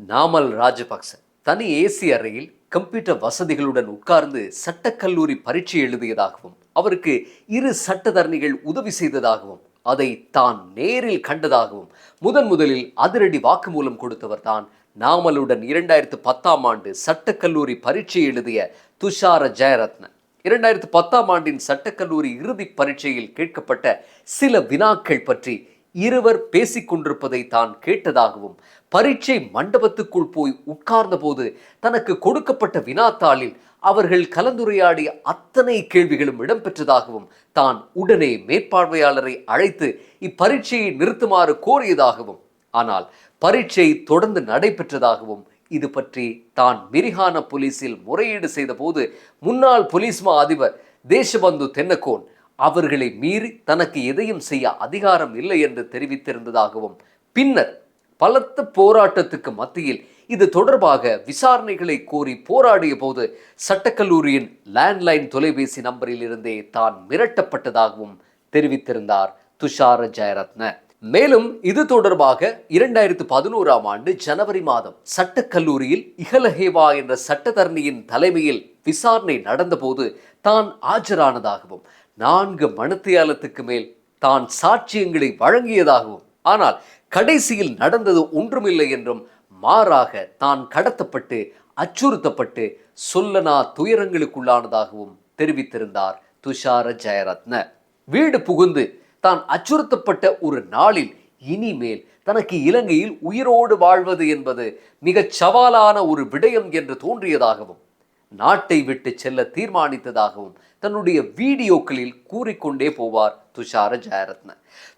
நாமல் ராஜபக்ச தனி ஏசி அறையில் கம்ப்யூட்டர் வசதிகளுடன் உட்கார்ந்து சட்டக்கல்லூரி பரீட்சை எழுதியதாகவும் அவருக்கு இரு சட்டத்தரணிகள் உதவி செய்ததாகவும் அதை தான் நேரில் கண்டதாகவும் முதன் முதலில் அதிரடி வாக்குமூலம் கொடுத்தவர் தான் நாமலுடன் இரண்டாயிரத்து பத்தாம் ஆண்டு சட்டக்கல்லூரி பரீட்சை எழுதிய துஷார ஜெயரத்ன இரண்டாயிரத்து பத்தாம் ஆண்டின் சட்டக்கல்லூரி இறுதி பரீட்சையில் கேட்கப்பட்ட சில வினாக்கள் பற்றி இருவர் பேசிக்கொண்டிருப்பதை தான் கேட்டதாகவும் பரீட்சை மண்டபத்துக்குள் போய் உட்கார்ந்தபோது தனக்கு கொடுக்கப்பட்ட வினாத்தாளில் அவர்கள் கலந்துரையாடிய அத்தனை கேள்விகளும் இடம்பெற்றதாகவும் தான் உடனே மேற்பார்வையாளரை அழைத்து இப்பரீட்சையை நிறுத்துமாறு கோரியதாகவும் ஆனால் பரீட்சை தொடர்ந்து நடைபெற்றதாகவும் இது பற்றி தான் மிரிஹான போலீஸில் முறையீடு செய்தபோது முன்னாள் போலீஸ் மா அதிபர் தேசபந்து தென்னகோன் அவர்களை மீறி தனக்கு எதையும் செய்ய அதிகாரம் இல்லை என்று தெரிவித்திருந்ததாகவும் பின்னர் பலத்த போராட்டத்துக்கு மத்தியில் இது தொடர்பாக விசாரணைகளை கோரி போராடிய போது சட்டக்கல்லூரியின் லேண்ட்லைன் தொலைபேசி நம்பரில் இருந்தே தான் மிரட்டப்பட்டதாகவும் தெரிவித்திருந்தார் துஷார ஜெயரத்ன. மேலும் இது தொடர்பாக இரண்டாயிரத்து பதினோராம் ஆண்டு ஜனவரி மாதம் சட்டக்கல்லூரியில் இகலஹேவா என்ற சட்டத்தரணியின் தலைமையில் விசாரணை நடந்தபோது தான் ஆஜரானதாகவும் நான்கு மணித்தியாலத்துக்கு மேல் தான் சாட்சியங்களை வழங்கியதாகவும் ஆனால் கடைசியில் நடந்தது ஒன்றுமில்லை என்றும் மாறாக தான் கடத்தப்பட்டு அச்சுறுத்தப்பட்டு சொல்லனா துயரங்களுக்குள்ளானதாகவும் தெரிவித்திருந்தார் துஷார ஜெயரத்ன. வீடு புகுந்து தான் அச்சுறுத்தப்பட்ட ஒரு நாளில் இனிமேல் தனக்கு இலங்கையில் உயிரோடு வாழ்வது என்பது மிகச் சவாலான ஒரு விடயம் என்று தோன்றியதாகவும் நாட்டை விட்டு செல்ல தீர்மானித்ததாகவும் தன்னுடைய வீடியோக்களில் கூறிக்கொண்டே போவார் துஷார ஜெயரத்ன.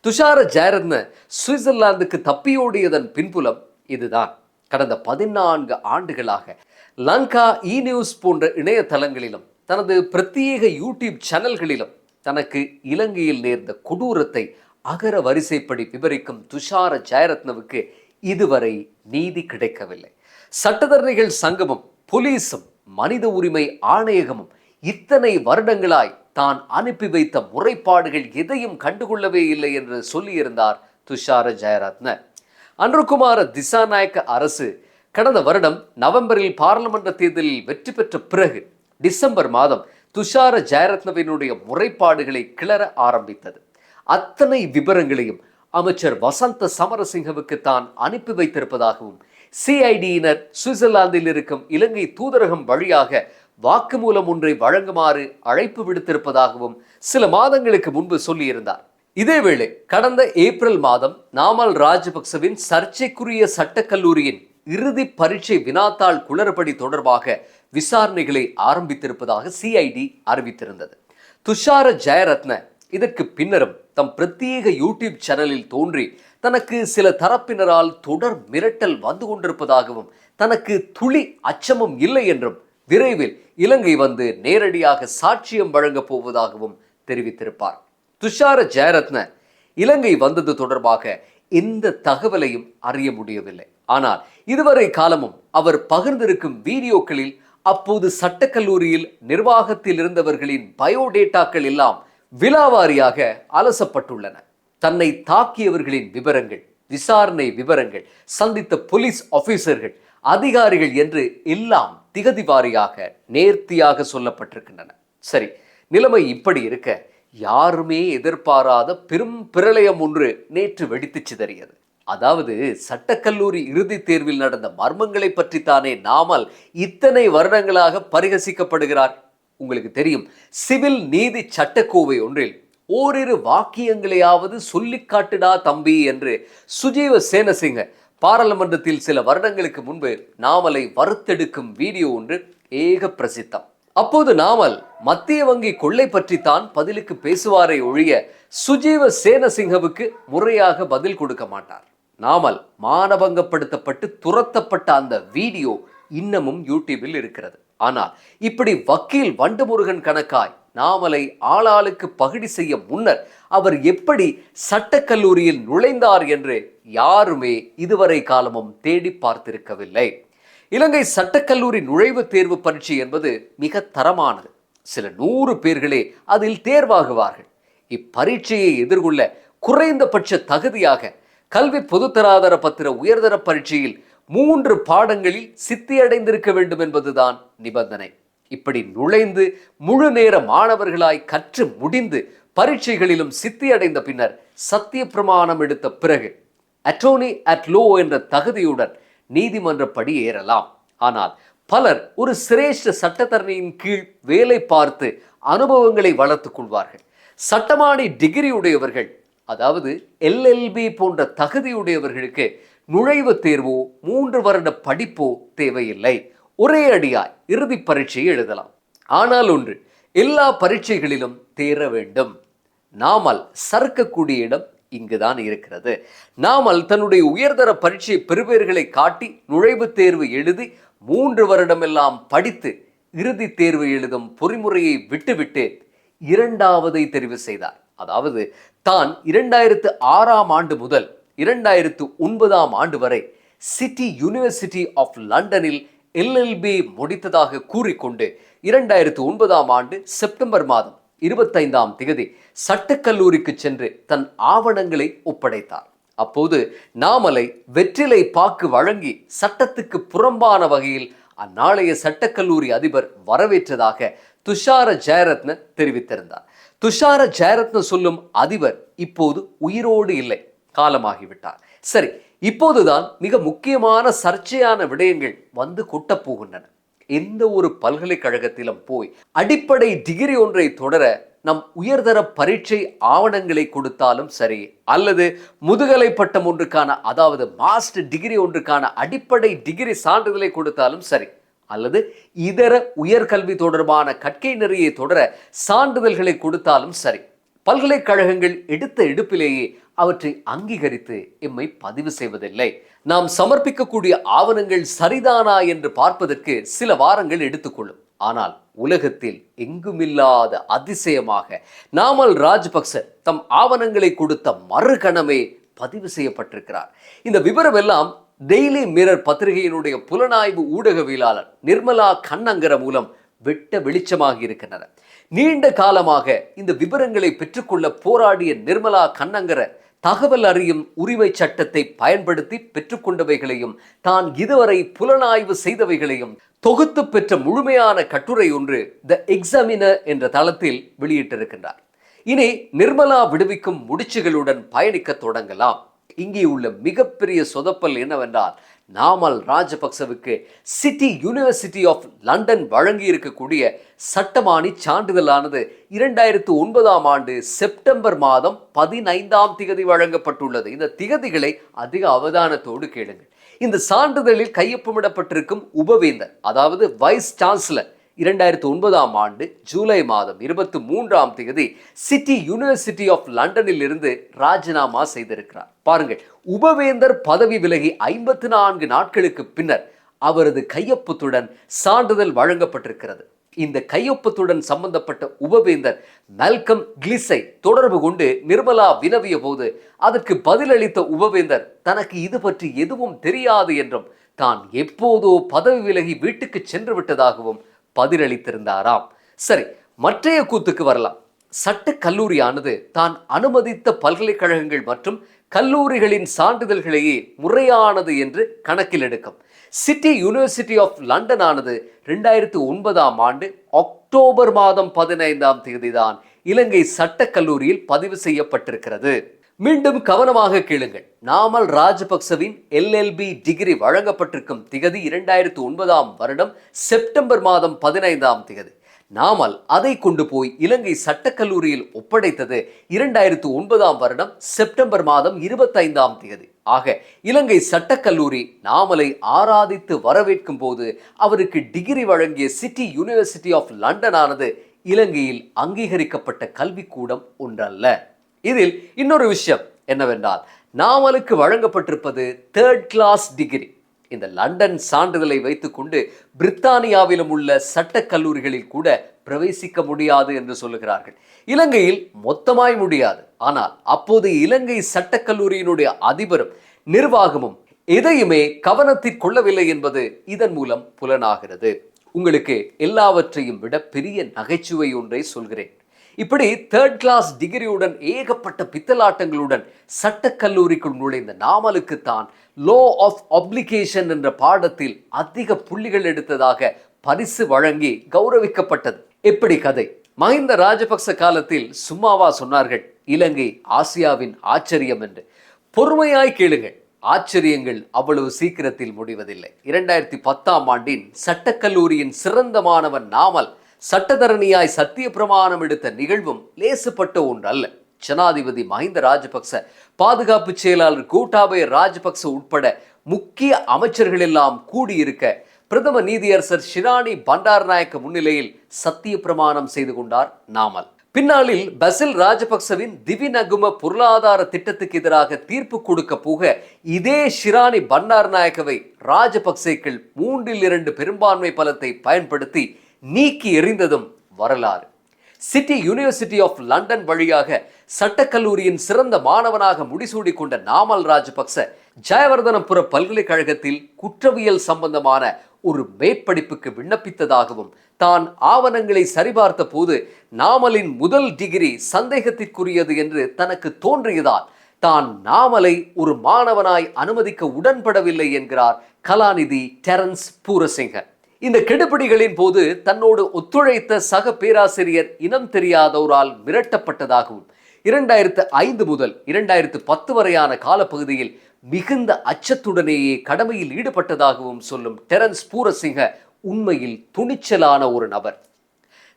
துஷார ஜெயரத்ன சுவிட்சர்லாந்துக்கு தப்பியோடியதன் பின்புலம் இதுதான். கடந்த பதினான்கு ஆண்டுகளாக லங்கா இ நியூஸ் போன்ற இணையதளங்களிலும் தனது பிரத்யேக யூடியூப் சேனல்களிலும் தனக்கு இலங்கையில் நேர்ந்த கொடூரத்தை அகர வரிசைப்படி விவரிக்கும் துஷார ஜெயரத்னவுக்கு இதுவரை நீதி கிடைக்கவில்லை. சட்டத்தரணிகள் சங்கமும் போலீஸும் மனித உரிமை ஆணையகமும் இத்தனை வருடங்களாய் தான் அனுப்பி வைத்த முறைப்பாடுகள் எதையும் கண்டுகொள்ளவே இல்லை என்று சொல்லியிருந்தார் துஷார ஜெயரத்ன. அன்ருகுமார திசாநாயக்க அரசு கடந்த வருடம் நவம்பரில் பாராளுமன்ற தேர்தலில் வெற்றி பெற்ற பிறகு டிசம்பர் மாதம் துஷார ஜெயரத்னவினுடைய முறைப்பாடுகளை கிளற ஆரம்பித்தது. அத்தனை விவரங்களையும் அமைச்சர் வசந்த சமரசிங்கவுக்கு தான் அனுப்பி வைத்திருப்பதாகவும் சிஐடியினர் சுவிட்சர்லாந்தில் இருக்கும் இலங்கை தூதரகம் வழியாக வாக்குமூலம் ஒன்றை வழங்குமாறு அழைப்பு விடுத்திருப்பதாகவும் சில மாதங்களுக்கு முன்பு சொல்லியிருந்தார். இதேவேளை கடந்த ஏப்ரல் மாதம் நாமல் ராஜபக்சவின் சர்ச்சைக்குரிய சட்டக்கல்லூரியின் இறுதி பரீட்சை வினாத்தாள் குளறுபடி தொடர்பாக விசாரணைகளை ஆரம்பித்திருப்பதாக சிஐடி அறிவித்திருந்தது. துஷார ஜெயரத்ன இதற்கு பின்னரும் தம் பிரத்யேக யூடியூப் சேனலில் தோன்றி தனக்கு சில தரப்பினரால் தொடர் மிரட்டல் வந்து கொண்டிருப்பதாகவும் தனக்கு துளி அச்சமும் இல்லை என்றும் விரைவில் இலங்கை வந்து நேரடியாக சாட்சியம் வழங்கப் போவதாகவும் தெரிவித்திருப்பார். துஷார ஜெயரத்ன இலங்கை வந்தது தொடர்பாக எந்த தகவலையும் அறிய முடியவில்லை. ஆனால் இதுவரை காலமும் அவர் பகிர்ந்திருக்கும் வீடியோக்களில் அப்போது சட்டக்கல்லூரியில் நிர்வாகத்தில் இருந்தவர்களின் பயோடேட்டாக்கள் எல்லாம் விலாவாரியாக அலசப்பட்டுள்ளன. தன்னை தாக்கியவர்களின் விவரங்கள் விசாரணை விவரங்கள் சந்தித்த போலீஸ் ஆபீசர்கள் அதிகாரிகள் என்று எல்லாம் திகதி வாரியாக நேர்த்தியாக சொல்லப்பட்டிருக்கின்றன. சரி நிலைமை இப்படி இருக்க யாருமே எதிர்பாராத பெரும் பிரளயம் ஒன்று நேற்று வெடித்து சிதறியது. அதாவது சட்டக்கல்லூரி இறுதித் தேர்வில் நடந்த மர்மங்களை பற்றித்தானே நாமல் இத்தனை வருடங்களாக பரிகசிக்கப்படுகிறார் உங்களுக்கு தெரியும். சிவில் நீதி சட்டக்கோவை ஒன்றில் ஓரிரு வாக்கியங்களையாவது சொல்லிக்காட்டுடா தம்பி என்று சுஜீவ சேனசிங்க. பாராளுமன்றத்தில் சில வருடங்களுக்கு முன்பு நாமலை வறுத்தெடுக்கும் வீடியோ ஒன்று ஏக பிரசித்தம். அப்போது நாமல் மத்திய வங்கி கொள்ளை பற்றித்தான் பதிலுக்கு பேசுவாரே ஒழிய சுஜீவ சேனசிங்கவுக்கு முறையாக பதில் கொடுக்க மாட்டார். நாமல் மானபங்கப்படுத்தப்பட்டு துரத்தப்பட்ட அந்த வீடியோ இன்னமும் யூடியூபில் இருக்கிறது. ஆனால் இப்படி வக்கீல் வண்டுமுருகன் கணக்காய் நாமலை ஆளாளுக்கு பகிடி செய்ய முன்னர் அவர் எப்படி சட்டக்கல்லூரியில் நுழைந்தார் என்று யாருமே இதுவரை காலமும் தேடி பார்த்திருக்கவில்லை. இலங்கை சட்டக்கல்லூரி நுழைவுத் தேர்வு பரீட்சை என்பது மிக தரமானது. சில நூறு பேர்களே அதில் தேர்வாகுவார்கள். இப்பரீட்சையை எதிர்கொள்ள குறைந்தபட்ச தகுதியாக கல்வி பொதுத்தராதர பத்திர உயர்தர பரீட்சையில் மூன்று பாடங்களில் சித்தியடைந்திருக்க வேண்டும் என்பதுதான் நிபந்தனை. இப்படி நுழைந்து முழு நேர மாணவர்களாய் கற்று முடிந்து பரீட்சைகளிலும் சித்தியடைந்த பின்னர் சத்திய பிரமாணம் எடுத்த பிறகு அட்டோனி அட் லோ என்ற தகுதியுடன் நீதிமன்றப்படி ஏறலாம். ஆனால் பலர் ஒரு சிரேஷ்ட சட்டத்தரணியின் கீழ் வேலை பார்த்து அனுபவங்களை வளர்த்துக் கொள்வார்கள். சட்டமானி டிகிரி உடையவர்கள் அதாவது எல்எல்பி போன்ற தகுதியுடையவர்களுக்கு நுழைவுத் தேர்வோ மூன்று வருட படிப்போ தேவையில்லை. ஒரே அடியாய் இறுதி பரீட்சையை எழுதலாம். ஆனால் ஒன்று எல்லா பரீட்சைகளிலும் தேர வேண்டும். நாமல் சறுக்கக்கூடிய இடம் இங்குதான் இருக்கிறது. நாமல் தன்னுடைய உயர்தர பரீட்சை பெறுபேர்களை காட்டி நுழைவுத் தேர்வு எழுதி மூன்று வருடமெல்லாம் படித்து இறுதி தேர்வு எழுதும் பொறிமுறையை விட்டுவிட்டு இரண்டாவதை தெரிவு செய்தார். அதாவது தான் இரண்டாயிரத்து ஆறாம் ஆண்டு முதல் இரண்டாயிரத்து ஒன்பதாம் ஆண்டு வரை சிட்டி யூனிவர்சிட்டி ஆஃப் லண்டனில் எல்எல்பி முடித்ததாக கூறிக்கொண்டு இரண்டாயிரத்து ஒன்பதாம் ஆண்டு செப்டம்பர் மாதம் இருபத்தைந்தாம் திகதி சட்டக்கல்லூரிக்கு சென்று தன் ஆவணங்களை ஒப்படைத்தார். அப்போது நாமலை வெற்றிலை பாக்கு வழங்கி சட்டத்துக்கு புறம்பான வகையில் அந்நாளைய சட்டக்கல்லூரி அதிபர் வரவேற்றதாக துஷார ஜெயரத்ன தெரிவித்திருந்தார். துஷார ஜெயரத்ன சொல்லும் அதிபர் இப்போது உயிரோடு இல்லை. காலமாகிவிட்டார். சரி இப்போதுதான் மிக முக்கியமான சர்ச்சையான விடயங்கள் வந்து கொட்டப் போகின்றன. எந்த ஒரு பல்கலைக்கழகத்திலும் போய் அடிப்படை டிகிரி ஒன்றை தொடர நம் உயர்தர பரீட்சை ஆவணங்களை கொடுத்தாலும் சரி அல்லது முதுகலை பட்டம் ஒன்றுக்கான அதாவது மாஸ்டர் டிகிரி ஒன்றுக்கான அடிப்படை டிகிரி சான்றிதழை கொடுத்தாலும் சரி அல்லது இதர உயர்கல்வி தொடர்பான கற்கை நெறியை தொடர சான்றிதழ்களை கொடுத்தாலும் சரி பல்கலைக்கழகங்கள் எடுத்த எடுப்பிலேயே அவற்றை அங்கீகரித்து எம்மை பதிவு செய்வதில்லை. நாம் சமர்ப்பிக்கக்கூடிய ஆவணங்கள் சரிதானா என்று பார்ப்பதற்கு சில வாரங்கள் எடுத்துக்கொள்ளும். ஆனால் உலகத்தில் எங்குமில்லாத அதிசயமாக நாமல் ராஜபக்ச தம் ஆவணங்களை கொடுத்த மறுகணமே பதிவு செய்யப்பட்டிருக்கிறார். இந்த விவரம் எல்லாம் டெய்லி மிரர் பத்திரிகையினுடைய புலனாய்வு ஊடகவியலாளர் நிர்மலா கண்ணங்கர மூலம் வெட்ட வெளிச்சமாக இருக்கின்றன. நீண்ட காலமாக இந்த விவரங்களை பெற்றுக்கொள்ள போராடிய நிர்மலா கண்ணங்கர தகவல் அறியும் உரிமை சட்டத்தை பயன்படுத்தி பெற்றுக்கொண்டவைகளையும் தான் இதுவரை புலனாய்வு செய்தவைகளையும் தொகுத்து பெற்ற முழுமையான கட்டுரை ஒன்று த எக்ஸாமினர் என்ற தளத்தில் வெளியிட்டிருக்கின்றார். இனி நிர்மலா விடுவிக்கும் முடிச்சுகளுடன் பயணிக்க தொடங்கலாம். இங்கே உள்ள மிகப்பெரிய சொதப்பல் என்னவென்றால் நாமல் ராஜபக்சவுக்கு சிட்டி யூனிவர்சிட்டி ஆஃப் லண்டன் வழங்கி இருக்கக்கூடிய சட்டமானி சான்றிதழானது இரண்டாயிரத்து ஒன்பதாம் ஆண்டு செப்டம்பர் மாதம் பதினைந்தாம் திகதி வழங்கப்பட்டுள்ளது. இந்த திகதிகளை அதிக அவதானத்தோடு கேளுங்கள். இந்த சான்றிதழில் கையொப்பமிடப்பட்டிருக்கும் உபவேந்தர் அதாவது வைஸ் சான்சலர் இரண்டாயிரத்து ஒன்பதாம் ஆண்டு ஜூலை மாதம் இருபத்தி மூன்றாம் தேதி சிட்டி யூனிவர்சிட்டி ஆஃப் லண்டனில் இருந்து ராஜினாமா செய்திருக்கிறார். பாருங்கள் உபவேந்தர் பதவி விலகி ஐம்பத்தி நான்கு நாட்களுக்கு பின்னர் அவரது கையொப்பத்துடன் சான்றிதழ் வழங்கப்பட்டிருக்கிறது. இந்த கையொப்பத்துடன் சம்பந்தப்பட்ட உபவேந்தர் மெல்கம் கிளிஸை தொடர்பு கொண்டு நிர்மலா வினவிய போது அதற்கு பதிலளித்த உபவேந்தர் தனக்கு இது பற்றி எதுவும் தெரியாது என்றும் தான் எப்போதோ பதவி விலகி வீட்டுக்கு சென்று விட்டதாகவும் பதிலளித்திருந்தாராம். சரி மற்றைய கூத்துக்கு வரலாம். சட்ட கல்லூரியானது தான் அனுமதித்த பல்கலைக்கழகங்கள் மற்றும் கல்லூரிகளின் சான்றிதழ்களையே முறையானது என்று கணக்கில் எடுக்கும் சிட்டி யூனிவர்சிட்டி ஆஃப் லண்டன் ஆனது ரெண்டாயிரத்து ஒன்பதாம் ஆண்டு அக்டோபர் மாதம் பதினைந்தாம் தேதிதான் இலங்கை சட்டக் கல்லூரியில் பதிவு செய்யப்பட்டிருக்கிறது. மீண்டும் கவனமாக கேளுங்கள். நாமல் ராஜபக்சவின் எல்எல்பி டிகிரி வழங்கப்பட்டிருக்கும் திகதி இரண்டாயிரத்து ஒன்பதாம் வருடம் செப்டம்பர் மாதம் பதினைந்தாம் திகதி. நாமல் அதை கொண்டு போய் இலங்கை சட்டக்கல்லூரியில் ஒப்படைத்தது இரண்டாயிரத்து ஒன்பதாம் வருடம் செப்டம்பர் மாதம் இருபத்தைந்தாம் தேதி ஆக இலங்கை சட்டக்கல்லூரி நாமலை ஆராதித்து வரவேற்கும் போது அவருக்கு டிகிரி வழங்கிய சிட்டி யூனிவர்சிட்டி ஆஃப் லண்டன் ஆனது இலங்கையில் அங்கீகரிக்கப்பட்ட கல்விக்கூடம் ஒன்றல்ல. இதில் இன்னொரு விஷயம் என்னவென்றால் நாமலுக்கு வழங்கப்பட்டிருப்பது தேர்ட் கிளாஸ் டிகிரி இந்த லண்டன் சான்றிதழை வைத்துக்கொண்டு பிரித்தானியாவிலும் உள்ள சட்டக் கல்லூரிகளில் கூட பிரவேசிக்க முடியாது என்று சொல்லுகிறார்கள். இலங்கையில் மொத்தமாய் முடியாது. ஆனால் அப்போது இலங்கை சட்டக் கல்லூரியினுடைய அதிபரும் நிர்வாகமும் எதையுமே கவனத்தில் கொள்ளவில்லை என்பது இதன் மூலம் புலனாகிறது. உங்களுக்கு எல்லாவற்றையும் விட பெரிய நகைச்சுவை ஒன்றை சொல்கிறேன். இப்படி தேர்ட் கிளாஸ் டிகிரியுடன் ஏகப்பட்ட பித்தலாட்டங்களுடன் சட்டக்கல்லூரிக்குள் நுழைந்த நாமலுக்கு தான் லோ ஆஃப் அப்ளிகேஷன் என்ற பாடத்தில் அதிக புள்ளிகள் எடுத்ததாக பரிசு வழங்கி கௌரவிக்கப்பட்டது. எப்படி கதை? மஹிந்த ராஜபக்ச காலத்தில் சும்மாவா சொன்னார்கள் இலங்கை ஆசியாவின் ஆச்சரியம் என்று. பொறுமையாய் கேளுங்கள் ஆச்சரியங்கள் அவ்வளவு சீக்கிரத்தில் முடிவதில்லை. இரண்டாயிரத்தி பத்தாம் ஆண்டின் சட்டக்கல்லூரியின் சிறந்த மாணவன் நாமல் சட்டத்தரணியாய் சத்திய பிரமாணம் எடுத்த நிகழ்வும் லேசுப்பட்ட ஒன்று அல்ல ஜனாதிபதி மஹிந்த ராஜபக்ச பாதுகாப்பு செயலாளர் கோட்டாபய ராஜபக்ச உட்பட முக்கிய அமைச்சர்கள் எல்லாம் கூடியிருக்க பிரதம நீதியரசர் ஷிராணி பண்டாரநாயக்க முன்னிலையில் சத்திய பிரமாணம் செய்து கொண்டார் நாமல். பின்னாளில் பசில் ராஜபக்சவின் திவிநகும பொருளாதார திட்டத்துக்கு எதிராக தீர்ப்பு கொடுக்க போக இதே ஷிராணி பண்டாரநாயக்கவை ராஜபக்சேக்கள் மூன்றில் இரண்டு பெரும்பான்மை பலத்தை பயன்படுத்தி நீக்கி எறிந்ததும் வரலாறு. சிட்டி யூனிவர்சிட்டி ஆஃப் லண்டன் வழியாக சட்டக்கல்லூரியின் சிறந்த மாணவனாக முடிசூடி கொண்ட நாமல் ராஜபக்ச ஜெயவர்தனபுர பல்கலைக்கழகத்தில் குற்றவியல் சம்பந்தமான ஒரு மேற்படிப்புக்கு விண்ணப்பித்ததாகவும் தான் ஆவணங்களை சரிபார்த்த போது நாமலின் முதல் டிகிரி சந்தேகத்திற்குரியது என்று தனக்கு தோன்றியதால் தான் நாமலை ஒரு மாணவனாய் அனுமதிக்க உடன்படவில்லை என்கிறார் கலாநிதி டெரன்ஸ் பூரசிங்கர் இந்த கெடுபிடிகளின் போது தன்னோடு ஒத்துழைத்த சக பேராசிரியர் இனம் தெரியாதோரால் மிரட்டப்பட்டதாகவும் இரண்டாயிரத்து ஐந்து முதல் இரண்டாயிரத்து பத்து வரையான காலப்பகுதியில் மிகுந்த அச்சத்துடனேயே கடமையில் ஈடுபட்டதாகவும் சொல்லும் டெரன்ஸ் பூரசிங்க உண்மையில் துணிச்சலான ஒரு நபர்.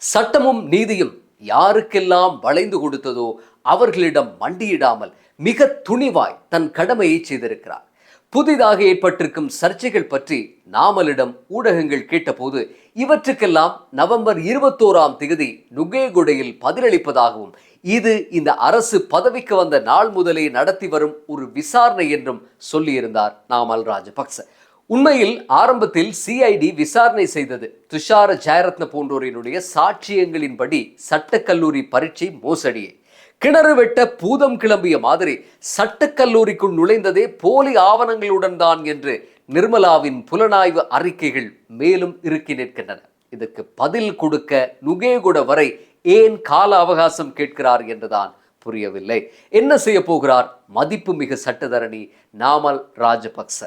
சட்டமும் நீதியும் யாருக்கெல்லாம் வளைந்து கொடுத்ததோ அவர்களிடம் மண்டியிடாமல் மிக துணிவாய் தன் கடமையை செய்திருக்கிறார். புதிதாக ஏற்பட்டிருக்கும் சர்ச்சைகள் பற்றி நாமலிடம் ஊடகங்கள் கேட்டபோது இவற்றுக்கெல்லாம் நவம்பர் இருபத்தோராம் தேதி நுகேகுடையில் பதிலளிப்பதாகவும் இது இந்த அரசு பதவிக்கு வந்த நாள் முதலே நடத்தி வரும் ஒரு விசாரணை என்றும் சொல்லியிருந்தார் நாமல் ராஜபக்ச. உண்மையில் ஆரம்பத்தில் சிஐடி விசாரணை செய்தது துஷார ஜெயரத்ன போன்றோரினுடைய சாட்சியங்களின்படி சட்டக்கல்லூரி பரீட்சை மோசடியே. கிணறு வெட்ட பூதம் கிளம்பிய மாதிரி சட்டக்கல்லூரிக்குள் நுழைந்ததே போலி ஆவணங்களுடன் தான் என்று நிர்மலாவின் புலனாய்வு அறிக்கைகள் மேலும் இருக்கி நிற்கின்றன. இதற்கு பதில் கொடுக்க நுகேகுட வரை ஏன் கால அவகாசம் கேட்கிறார் என்றுதான் புரியவில்லை. என்ன செய்ய போகிறார்? மதிப்புமிகு சட்டத்தரணி நாமல் ராஜபக்ச.